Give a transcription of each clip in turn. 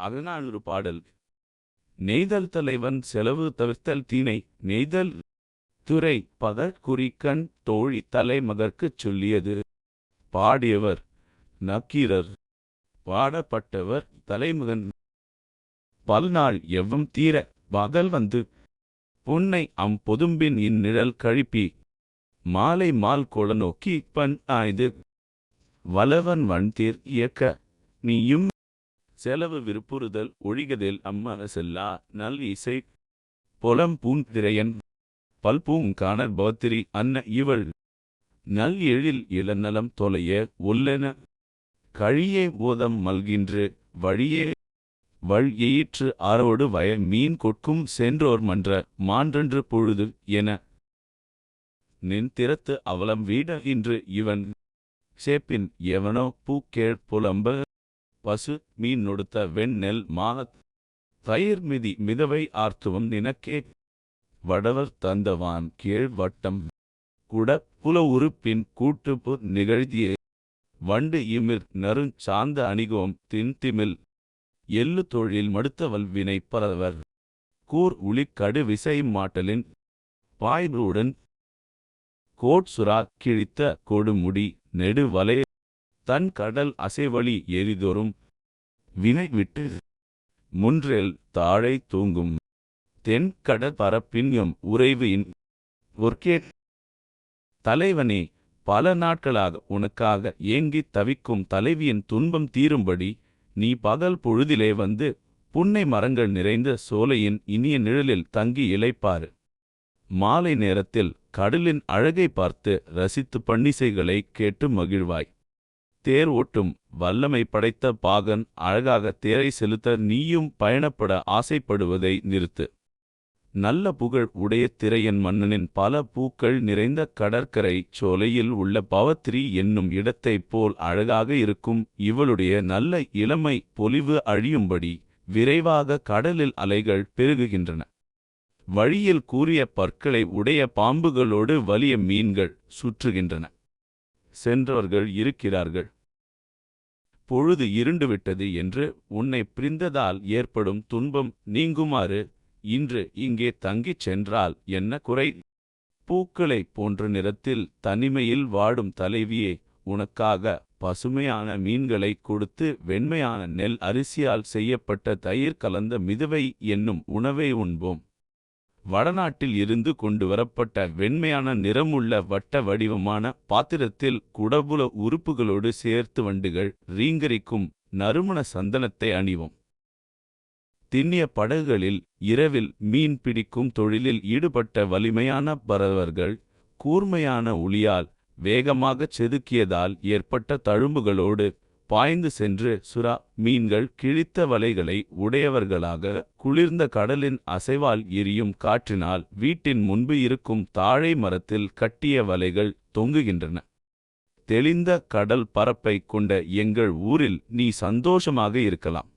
அகநானூறு பாடல். நெய்தல் தலைவன் செலவு தவிர்த்தல் தீனை நெய்தல் துறை பதற்குறிக்கண் தோழி தலைமகற்குச் சொல்லியது. பாடியவர் நக்கீரர். பாடப்பட்டவர் தலைமகன். பல்நாள் எவ்வம் தீர பகல் வந்து பொன்னை அம் பொதும்பின் இந்நிழல் கழிப்பி மாலை மால் கொள நோக்கி பண் ஆய்து வலவன் வன்தீர் இயக்க நீயும் செலவு விருப்புறுதல் ஒழிகதில் அம்மன செல்லா நல் இசை பொலம் பூந்திரையன் பல்பூங் காணற் பவத்திரி அன்ன இவள். நல் எழில் இளநலம் தொலைய ஒல்லென கழியே ஓதம் மல்கின்று வழியே வள் எயிற்று ஆரோடு வய மீன் கொட்கும் சென்றோர் மன்ற மான்றன்று பொழுது என நின் திறத்து அவலம் வீட இன்று இவன் சேப்பின் எவனோ பூக்கேழ் புலம்ப பசு மீன் நொடுத்த வெண் நெல் மாத் தயிர் மிதி மிதவை ஆர்த்துவம் நினக்கே. வடவர் தந்தவான் கீழ் வட்டம் குட புல உறுப்பின் கூட்டுப்பு நிகழ்த்திய. வண்டு இமிர் நறுஞ் சாந்த அணிகோம் தின்திமில் எள்ளு தொழில் மடுத்தவல் வினை பரவர். கூர் உளிக்கடு விசை மாட்டலின் பாய்வுடன் கோட்சுரா கிழித்த கொடுமுடி நெடு வலை தன் கடல் அசைவழி எரிதொரும் வினை விட்டு முன்றேல் தாழை தூங்கும் தென் கடற் பரப்பின்யம் உறைவின் ஒர்க்கே தலைவனே பல நாட்களாக உனக்காக ஏங்கித் தவிக்கும் தலைவியின் துன்பம் தீரும்படி நீ பகல் பொழுதிலே வந்து புன்னை மரங்கள் நிறைந்த சோலையின் இனிய நிழலில் தங்கி இளைப்பாரு மாலை நேரத்தில் கடலின் அழகை பார்த்து ரசித்து பன்னிசைகளை கேட்டு மகிழ்வாய். தேர் ஓட்டும் வல்லமை படைத்த பாகன் அழகாக தேரை செலுத்த நீயும் பயணப்பட ஆசைப்படுவதை நிறுத்து. நல்ல புகழ் உடைய திரையன் மன்னனின் பல பூக்கள் நிறைந்த கடற்கரை சோலையில் உள்ள பவத்ரி என்னும் இடத்தைப் போல் அழகாக இருக்கும் இவளுடைய நல்ல இளமை பொலிவு அழியும்படி விரைவாக கடலில் அலைகள் பெருகுகின்றன. வழியில் கூறிய பற்களை உடைய பாம்புகளோடு வலிய மீன்கள் சுற்றுகின்றன. சென்றவர்கள் இருக்கிறார்கள். பொழுது இருண்டுவிட்டது என்று உன்னை பிரிந்ததால் ஏற்படும் துன்பம் நீங்குமாறு இன்று இங்கே தங்கிச் சென்றால் என்ன குறை? பூக்களைப் போன்ற நிறத்தில் தனிமையில் வாடும் தலைவியே உனக்காக பசுமையான மீன்களை கொடுத்து வெண்மையான நெல் அரிசியால் செய்யப்பட்ட தயிர் கலந்த மிதவை என்னும் உணவை உண்போம். வடநாட்டில் இருந்து கொண்டு வரப்பட்ட வெண்மையான நிறமுள்ள வட்ட வடிவமான பாத்திரத்தில் குடபுல உறுப்புகளோடு சேர்த்து வண்டுகள் ரீங்கரிக்கும் நறுமண சந்தனத்தை அணிவோம். திண்ணிய படகுகளில் இரவில் மீன் பிடிக்கும் தொழிலில் ஈடுபட்ட வலிமையான பறவர்கள் கூர்மையான ஒளியால் வேகமாகச் செதுக்கியதால் ஏற்பட்ட தழும்புகளோடு பாய்ந்து சென்று சுறா மீன்கள் கிழித்த வலைகளை உடையவர்களாக குளிர்ந்த கடலின் அசைவால் எரியும் காற்றினால் வீட்டின் முன்பு இருக்கும் தாழை மரத்தில் கட்டிய வலைகள் தொங்குகின்றன. தெளிந்த கடல் பரப்பை கொண்ட எங்கள் ஊரில் நீ சந்தோஷமாக இருக்கலாம்.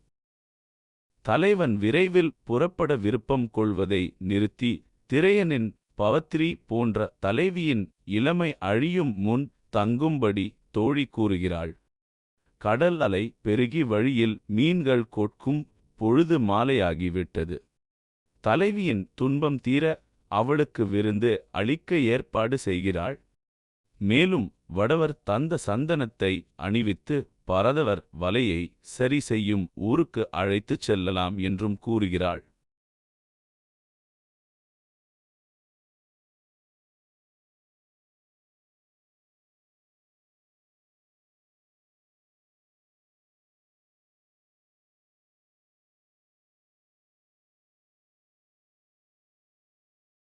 தலைவன் விரைவில் புறப்பட விருப்பம் கொள்வதை நிறுத்தி திரையனின் பவத்ரி போன்ற தலைவியின் இளமை அழியும் முன் தங்கும்படி தோழி கூறுகிறாள். கடல் அலை பெருகி வழியில் மீன்கள் கொட்கும் பொழுது மாலையாகிவிட்டது. தலைவியின் துன்பம் தீர அவளுக்கு விருந்து அளிக்க ஏற்பாடு செய்கிறாள். மேலும் வடவர் தந்த சந்தனத்தை அணிவித்து பரதவர் வலையை சரி செய்யும் ஊருக்கு அழைத்துச் செல்லலாம் என்றும் கூறுகிறாள்.